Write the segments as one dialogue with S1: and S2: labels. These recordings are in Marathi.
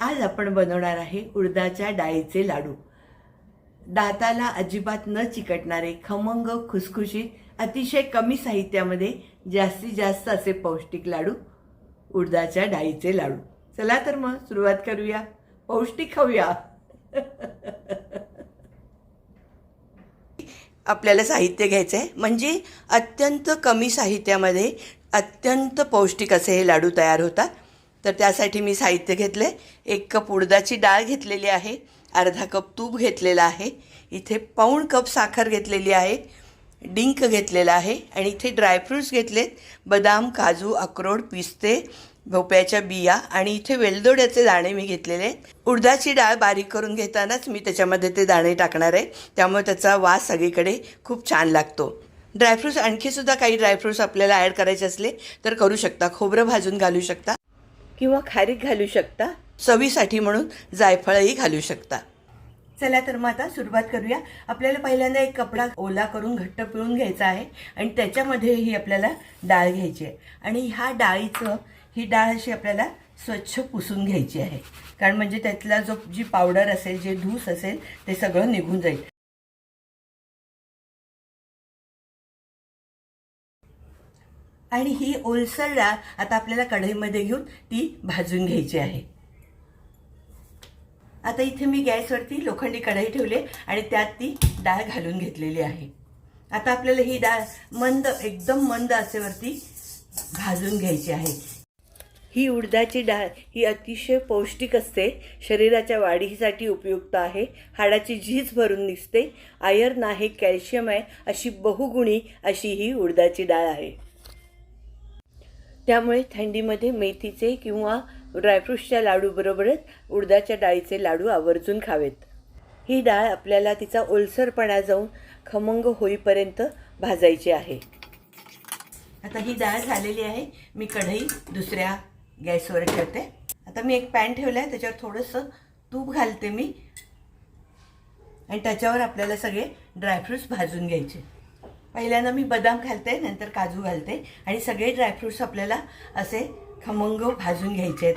S1: आज आपण बनवणार आहे उडदाच्या डाळीचे लाडू. दाताला अजिबात न चिकटणारे खमंग खुसखुशीत अतिशय कमी साहित्यामध्ये जास्तीत जास्त असे पौष्टिक लाडू उडदाच्या डाळीचे लाडू. चला तर मग सुरुवात करूया. पौष्टिक खाऊया. आपल्याला साहित्य घ्यायचं आहे म्हणजे अत्यंत कमी साहित्यामध्ये अत्यंत पौष्टिक असे हे लाडू तयार होतात. तर त्यासाठी मी साहित्य घेतलं. आहे एक कप उडदाची डाळ घेतलेली आहे. अर्धा कप तूप घेतलेला आहे. इथे पाऊण कप साखर घेतलेली आहे. डिंक घेतलेला आहे. आणि इथे ड्रायफ्रूट्स घेतलेत. बदाम काजू अक्रोड पिस्ते भोपळ्याच्या बिया आणि इथे वेलदोड्याचे दाणे मी घेतलेले. आहेत उडदाची डाळ बारीक करून घेतानाच मी त्याच्यामध्ये ते दाणे टाकणार आहे. त्यामुळे त्याचा वास सगळीकडे खूप छान लागतो. ड्रायफ्रूट्स आणखीसुद्धा काही ड्रायफ्रूट्स आपल्याला ॲड करायचे असले तर करू शकता. खोबरं भाजून घालू शकता. किंवा खारीक घालू शकता. चवीसाठी म्हणून जायफळही घालू शकता. चला तर मग आता सुरुवात करूया. आपल्याला पहिल्यांदा एक कपडा ओला करून घट्ट पिळून घ्यायचा आहे आणि त्याच्यामध्ये ही आपल्याला डाळ घ्यायची आहे. आणि ह्या डाळीचं ही डाळ अशी आपल्याला स्वच्छ पुसून घ्यायची आहे. कारण म्हणजे त्यातला जो जी पावडर असेल जे धूस असेल ते सगळं निघून जाईल. आणि ही ओलसर डाळ आता आपल्याला कढईमध्ये घेऊन ती भाजून घ्यायची आहे. आता इथे मी गॅसवरती लोखंडी कढई ठेवले आणि त्यात ती डाळ घालून घेतलेली आहे. आता आपल्याला ही डाळ मंद एकदम मंद असेवरती भाजून घ्यायची आहे. ही उडदाची डाळ ही अतिशय पौष्टिक असते. शरीराच्या वाढीसाठी उपयुक्त आहे. हाडाची झीज भरून दिसते आयर्न आहे कॅल्शियम आहे अशी बहुगुणी अशी ही उडदाची डाळ आहे. त्यामुळे थंडीमध्ये मेथीचे किंवा ड्रायफ्रूट्सच्या लाडूबरोबरच उडदाच्या डाळीचे लाडू आवर्जून खावेत. ही डाळ आपल्याला तिचा ओलसरपणा जाऊन खमंग होईपर्यंत भाजायची आहे. आता ही डाळ झालेली आहे. मी कढई दुसऱ्या गॅसवर ठेवते. आता मी एक पॅन ठेवला आहे त्याच्यावर थोडंसं तूप घालते मी. आणि त्याच्यावर आपल्याला सगळे ड्रायफ्रूट्स भाजून घ्यायचे. पहिल्यांदा मी बदाम घालते नंतर काजू घालते आणि सगळे ड्रायफ्रूट्स आपल्याला असे खमंग भाजून घ्यायचे आहेत.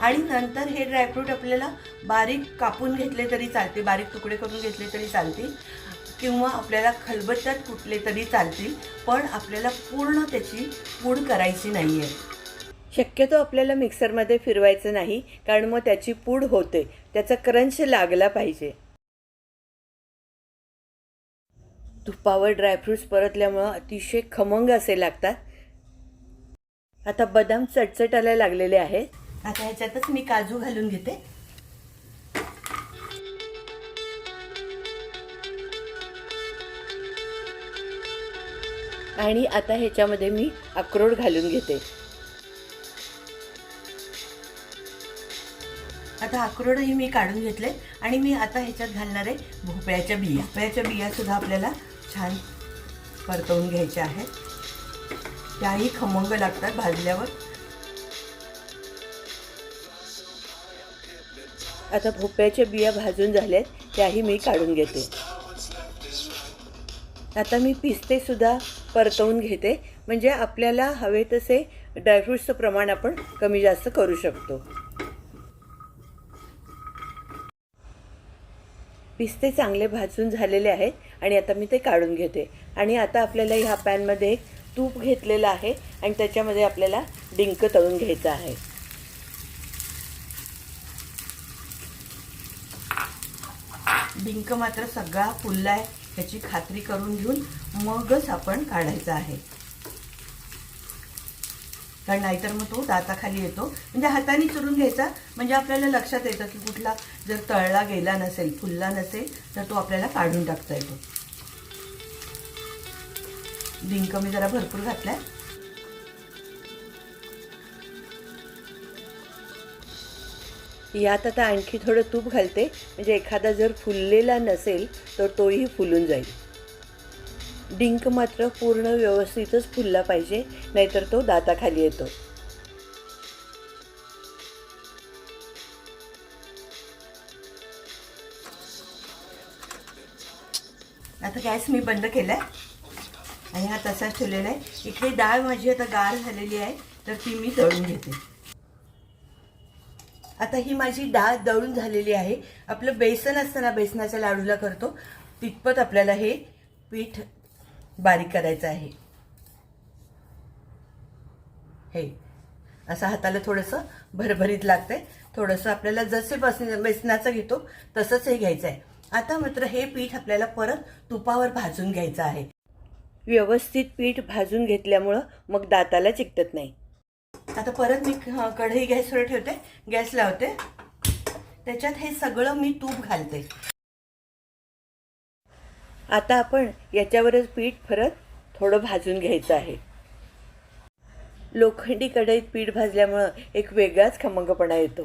S1: आणि नंतर हे ड्रायफ्रूट आपल्याला बारीक कापून घेतले तरी चालते बारीक तुकडे करून घेतले तरी चालतील किंवा आपल्याला खलबत्त्यात कुटले तरी चालतील पण आपल्याला पूर्ण त्याची पूड करायची नाही आहे शक्यतो आपल्याला मिक्सरमध्ये फिरवायचं नाही कारण मग त्याची पूड होते त्याचा क्रंच लागला पाहिजे. तुपावर ड्रायफ्रुट्स परतल्यामुळं अतिशय खमंग असे लागतात. आता बदाम चटचटायला लागलेले आहेत आता ह्याच्यातच मी काजू घालून घेते. आणि आता ह्याच्यामध्ये मी अक्रोड घालून घेते. आता अक्रोडही मी काढून घेतले आणि मी आता ह्याच्यात घालणार आहे भोपळ्याच्या बिया. भोपळ्याच्या बिया सुद्धा आपल्याला छान परतवून घ्यायच्या आहेत त्याही खमंग लागतात भाजल्यावर. आता भोपळ्याच्या बिया भाजून झाल्यात त्याही मी काढून घेते. आता मी पिस्तेसुद्धा परतवून घेते म्हणजे आपल्याला हवे तसे ड्रायफ्रूट्सचं प्रमाण आपण कमी जास्त करू शकतो. पिस्ते चांगले भाजून झालेले आहेत आणि आता मी ते काढून घेते. आणि आता आपल्याला ह्या पॅनमध्ये तूप घेतलेलं आहे आणि त्याच्यामध्ये आपल्याला डिंक तळून घ्यायचं आहे. डिंक मात्र सगळा फुलला आहे ह्याची खात्री करून घेऊन मगच आपण काढायचं आहे. कारण नाहीतर मग तो दाताखाली येतो. म्हणजे हाताने चुरून घ्यायचा म्हणजे आपल्याला लक्षात येतं की कुठला जर तळला गेला नसेल फुलला नसेल तर तो आपल्याला काढून टाकता येतो. डिंक मी जरा भरपूर घातलाय. यात आता आणखी थोडं तूप घालते. म्हणजे एखादा जर फुललेला नसेल तर तोही फुलून जाईल. डिंक मात्र पूर्ण व्यवस्थितच फुलला पाहिजे नाहीतर तो दाताखाली येतो. आता गॅस मी बंद केलाय. आणि हा तसाच ठेवलेला आहे. इकडे डाळ माझी आता गार झालेली आहे तर ती मी दळून घेते. आता ही माझी डाळ दळून झालेली आहे. आपलं बेसन असताना बेसनाच्या लाडूला करतो. तितपत आपल्याला हे पीठ बारीक करायचं आहे. हे. असं हाताला थोडंसं भरभरीत लागतंय. थोडंसं आपल्याला जसे बस बेसनाचं घेतो तसंच हे घ्यायचं आहे आता मात्र हे पीठ आपल्याला परत तुपावर भाजून घ्यायचं आहे. व्यवस्थित पीठ भाजून घेतल्यामुळं मग दाताला चिकटत नाही. आता परत मी कढई गॅसवर ठेवते. गॅस लावते. त्याच्यात हे सगळं मी तूप घालते. आता आपण याच्यावरच पीठ परत थोडं भाजून घ्यायचं आहे. लोखंडी कढईत पीठ भाजल्यामुळं एक वेगळाच खमंगपणा येतो.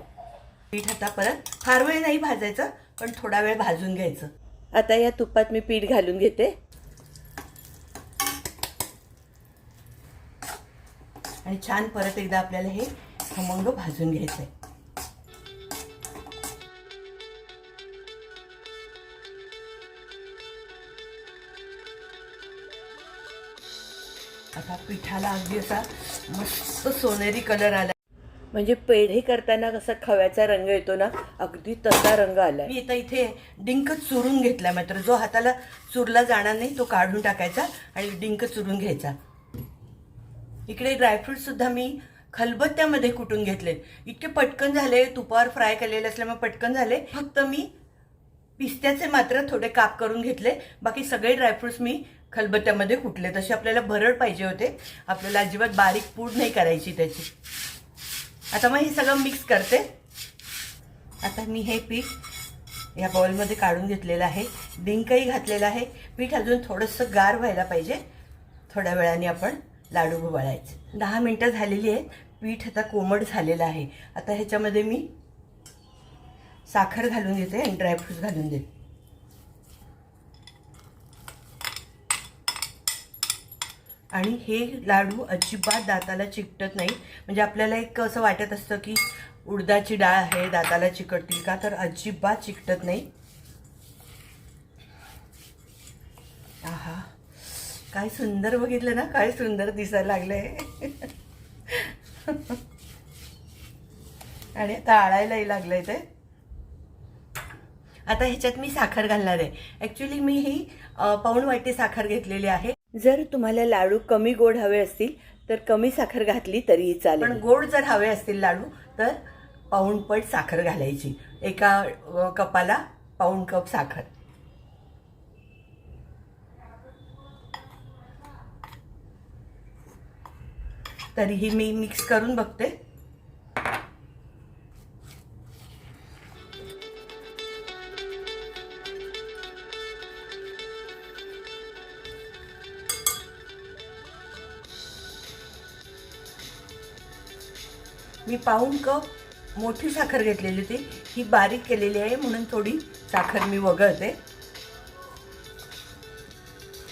S1: पीठ आता परत फार वेळ नाही भाजायचं पण थोडा वेळ भाजून घ्यायचं. आता या तुपात मी पीठ घालून घेते. आणि छान परत एकदा आपल्याला हे खमंग भाजून घ्यायचंय. आता पिठाला अगदी असा मस्त सोनेरी कलर आला म्हणजे पेढे करताना कसा खव्याचा रंग येतो ना अगदी तसा रंग आला मी आता इथे डिंक चुरून घेतला मात्र जो हाताला चुरला जाणार नाही तो काढून टाकायचा आणि डिंक चुरून घ्यायचा. इकडे ड्रायफ्रूट सुद्धा मी खलबत्त्यामध्ये कुटून घेतले इतके पटकन झाले तुपावर फ्राय केलेले असल्यामुळे पटकन झाले. फक्त मी पिस्त्याचे मात्र थोडे काप करून घेतले. बाकी सगळे ड्रायफ्रुट्स मी खलबत्त्यामध्ये कुटले तसे आपल्याला भरड पाहिजे होते. आपल्याला अजिबात बारीक पूड नाही करायची त्याची. आता मग हे सगळं मिक्स करते. आता मी हे पीठ या बॉलमध्ये काढून घेतलेलं आहे. डिंकही घातलेलं आहे. पीठ अजून थोडंसं गार व्हायला पाहिजे. थोड्या वेळाने आपण लाडू वळायचे दहा मिनटं झालेली आहेत. पीठ आता कोमट झालेलं आहे. आता ह्याच्यामध्ये मी साखर घालून घेते आणि ड्रायफ्रूट्स घालून देते. आणि हे लाडू अजिबात दाताला चिकटत नाही. म्हणजे आपल्याला एक असं वाटत असतं की उडदाची डाळ आहे दाताला चिकटतील का? तर अजिबात चिकटत नाही. आहा. काय सुंदर बघितलं ना? काय सुंदर दिसायला लागलंय. आणि आता आळायलाही लागलंय ते. आता ह्याच्यात मी साखर घालणार आहे. ॲक्च्युली मी ही पाऊण वाटी साखर घेतलेली आहे. जर तुम्हाला लाडू कमी गोड हवे असतील तर कमी साखर घातली तरीही चालेल. पण गोड जर हवे असतील लाडू तर पाऊण पट साखर घालायची. एका कपाला पाऊण कप साखर. तरीही मी मिक्स करून बघते. मी पाऊण कप मोठी साखर घेतलेली होती ही बारीक केलेली आहे म्हणून थोडी साखर मी वगळते.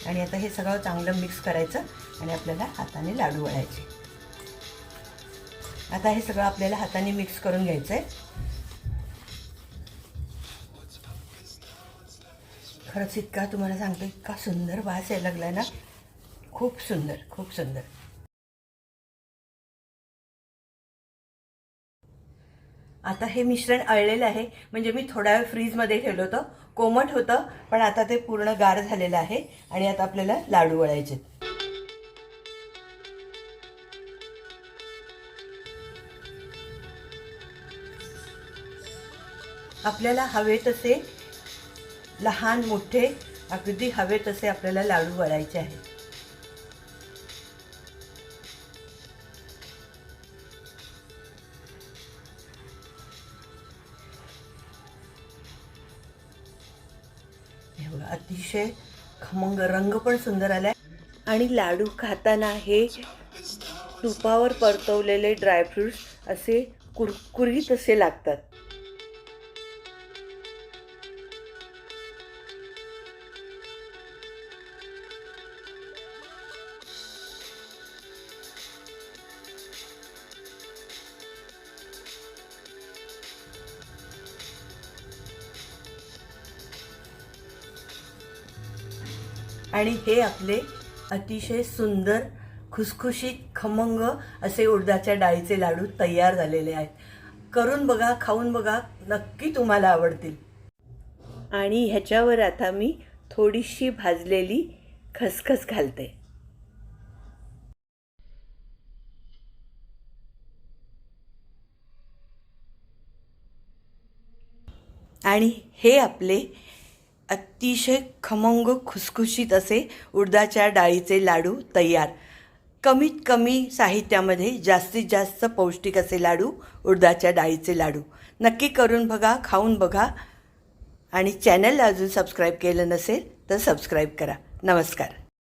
S1: आणि आता हे सगळं चांगलं मिक्स करायचं आणि आपल्याला हाताने लाडू वळायचे. आता हे सगळं आपल्याला हाताने मिक्स करून घ्यायचं आहे खरंच इतका तुम्हाला सांगतो इतका सुंदर वास यायला लागलाय ना. खूप सुंदर खूप सुंदर. आता हे मिश्रण अळलेलं आहे. म्हणजे मी थोडा वेळ फ्रीजमध्ये ठेवलं होतं. कोमट होतं पण आता ते पूर्ण गार झालेलं आहे आणि आता आपल्याला लाडू वळायचे आपल्याला हवे तसे लहान मोठे अगदी हवे तसे आपल्याला लाडू वळायचे आहेत. हे बघा. अतिशय खमंग रंग पण सुंदर आलाय. आणि लाडू खाताना हे तुपावर परतवलेले ड्रायफ्रुट्स असे कुरकुरीत असे लागतात. आणि हे आपले अतिशय सुंदर खुसखुशीत खमंग असे उडदाच्या डाळीचे लाडू तयार झालेले आहेत. करून बघा खाऊन बघा नक्की तुम्हाला आवडतील. आणि ह्याच्यावर आता मी थोडीशी भाजलेली खसखस घालते. आणि हे आपले अतिशय खमंग खुसखुशीत असे उडदाच्या डाळीचे लाडू तयार. कमीत कमी साहित्यामध्ये जास्तीत जास्त पौष्टिक असे लाडू उडदाच्या डाळीचे लाडू. नक्की करून बघा खाऊन बघा. आणि चॅनलला अजून सबस्क्राईब केलं नसेल तर सबस्क्राईब करा. नमस्कार.